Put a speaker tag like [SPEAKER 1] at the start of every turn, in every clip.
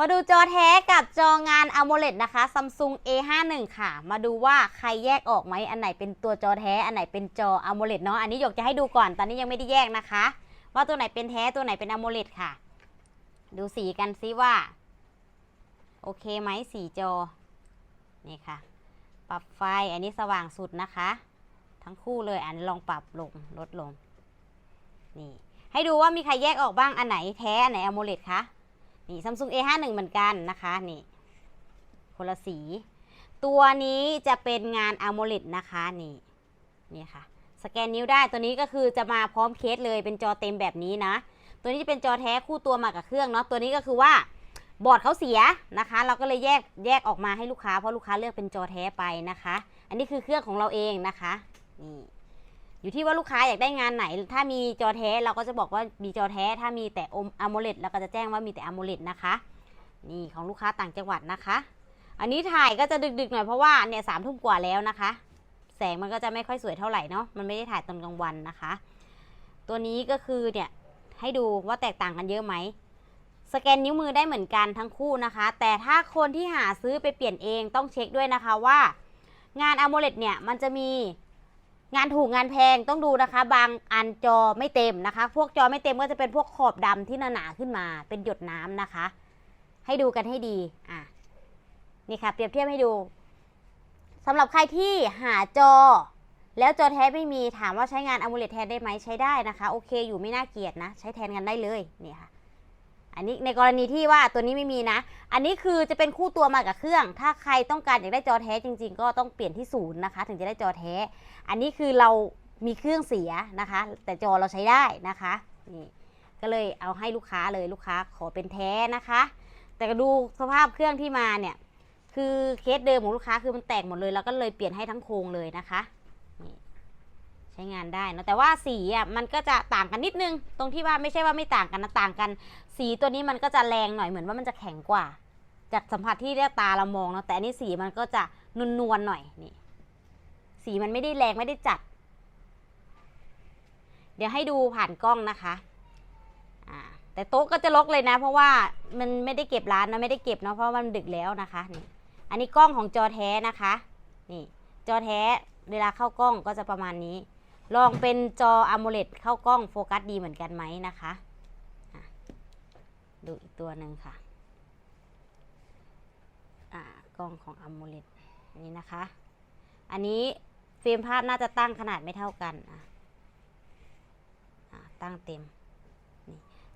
[SPEAKER 1] มาดูจอแท้กับจองาน AMOLED นะคะ Samsung A51 ค่ะ มาดูว่าใครแยกออกไหมอันไหนเป็นตัวจอแท้ อันไหนเป็นจอ AMOLED เนาะ อันนี้หยกจะให้ดูก่อน ตอนนี้ยังไม่ได้แยกนะคะ ว่าตัวไหนเป็นแท้ ตัวไหนเป็น AMOLED ค่ะ ดูสีกันซิว่า โอเคไหมสีจอ นี่ค่ะ ปรับไฟ อันนี้สว่างสุดนะคะ ทั้งคู่เลย อันลองปรับลง ลดลง นี่ ให้ดูว่ามีใครแยกออกบ้าง อันไหนแท้ อันไหน AMOLED คะ นี่ Samsung A51 เหมือนกันนะคะนี่คนละสี ตัวนี้จะเป็นงาน AMOLED นะคะนี่นี่ค่ะ สแกนนิ้วได้ตัวนี้ก็คือจะมาพร้อมเคสเลยเป็นจอเต็มแบบนี้นะ ตัวนี้จะเป็นจอแท้คู่ตัวมากับเครื่องเนาะตัวนี้ก็คือว่าบอร์ดเขาเสียนะคะ เราก็เลยแยกแยกออกมาให้ลูกค้าเพราะลูกค้าเลือกเป็นจอแท้ไปนะคะ อันนี้คือเครื่องของเราเองนะคะนี่ อยู่ที่ว่าลูกค้าอยากได้งานไหน ถ้ามีจอแท้เราก็จะบอกว่ามีจอแท้ ถ้ามีแต่อมอะโมเลดเราก็จะแจ้งว่ามีแต่อะโมเลดนะคะ นี่ของลูกค้าต่างจังหวัดนะคะ อันนี้ถ่ายก็จะดึกๆหน่อยเพราะว่าเนี่ยสามทุ่มกว่าแล้วนะคะ แสงมันก็จะไม่ค่อยสวยเท่าไหร่เนาะ มันไม่ได้ถ่ายตอนกลางวันนะคะ ตัวนี้ก็คือเนี่ยให้ดูว่าแตกต่างกันเยอะไหมสแกนนิ้วมือได้เหมือนกันทั้งคู่นะคะ แต่ถ้าคนที่หาซื้อไปเปลี่ยนเองต้องเช็คด้วยนะคะว่า งาน AMOLED เนี่ยมันจะมี งานถูกงานแพงต้องดูนะคะ บางอันจอไม่เต็มนะคะ พวกจอไม่เต็มก็จะเป็นพวกขอบดำที่หนาๆขึ้นมา เป็นหยดน้ำนะคะ ให้ดูกันให้ดีอะนี่ค่ะ เปรียบเทียบให้ดูสำหรับใครที่หาจอ แล้วจอแท้ไม่มีถามว่าใช้งาน AMOLED แทนได้ไหมใช้ได้นะคะ โอเคอยู่ไม่น่าเกลียดนะ ใช้แทนกันได้เลยนี่ค่ะ อันนี้ในกรณีที่ว่าตัวนี้ไม่มีนะ อันนี้คือจะเป็นคู่ตัวมากับเครื่อง ถ้าใครต้องการอยากได้จอแท้จริง ๆ ก็ต้องเปลี่ยนที่ศูนย์นะคะ ถึงจะได้จอแท้ อันนี้คือเรามีเครื่องเสียนะคะ แต่จอเราใช้ได้นะคะนี่ก็เลยเอาให้ลูกค้าเลยลูกค้าขอเป็นแท้นะคะ แต่ก็ดูสภาพเครื่องที่มาเนี่ยคือเคสเดิมของลูกค้าคือมันแตกหมดเลยแล้วก็เลยเปลี่ยนให้ทั้งโครงเลยนะคะนี่ ใช้งานได้นะแต่ว่าสีอะมันก็จะต่างกันนิดนึง ตรงที่ว่าไม่ใช่ว่าไม่ต่างกันนะต่างกัน สีตัวนี้มันก็จะแรงหน่อยเหมือนว่ามันจะแข็งกว่า จากสัมผัสที่ได้ตาเรามองเนาะแต่อันนี้สีมันก็จะนวลๆหน่อยนี่สีมันไม่ได้แรงไม่ได้จัด เดี๋ยวให้ดูผ่านกล้องนะคะแต่โต๊ะก็จะลกเลยนะ เพราะว่ามันไม่ได้เก็บร้านนะไม่ได้เก็บเนาะเพราะมันดึกแล้วนะคะนี่อันนี้กล้องของจอแท้นะคะ นี่ จอแท้เวลาเข้ากล้องก็จะประมาณนี้ ลองเป็นจอ AMOLED เข้ากล้องโฟกัสดีเหมือนกันไหมนะคะดูอีกตัวหนึ่งค่ะอ่ากล้องของ AMOLED นี่นะคะ อันนี้เฟรมภาพน่าจะตั้งขนาดไม่เท่ากันอะตั้งเต็ม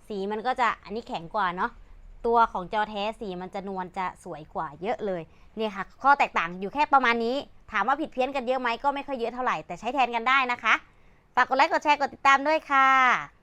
[SPEAKER 1] สีมันก็จะอันนี้แข็งกว่าเนาะ ตัวของจอแท้สีมันจะนวลจะสวยกว่าเยอะเลยเนี่ยค่ะ ข้อแตกต่างอยู่แค่ประมาณนี้ ถามว่าผิดเพี้ยนกันเยอะไหมก็ไม่ค่อยเยอะเท่าไหร่แต่ใช้แทนกันได้นะคะฝากกดไลค์กดแชร์กดติดตามด้วยค่ะ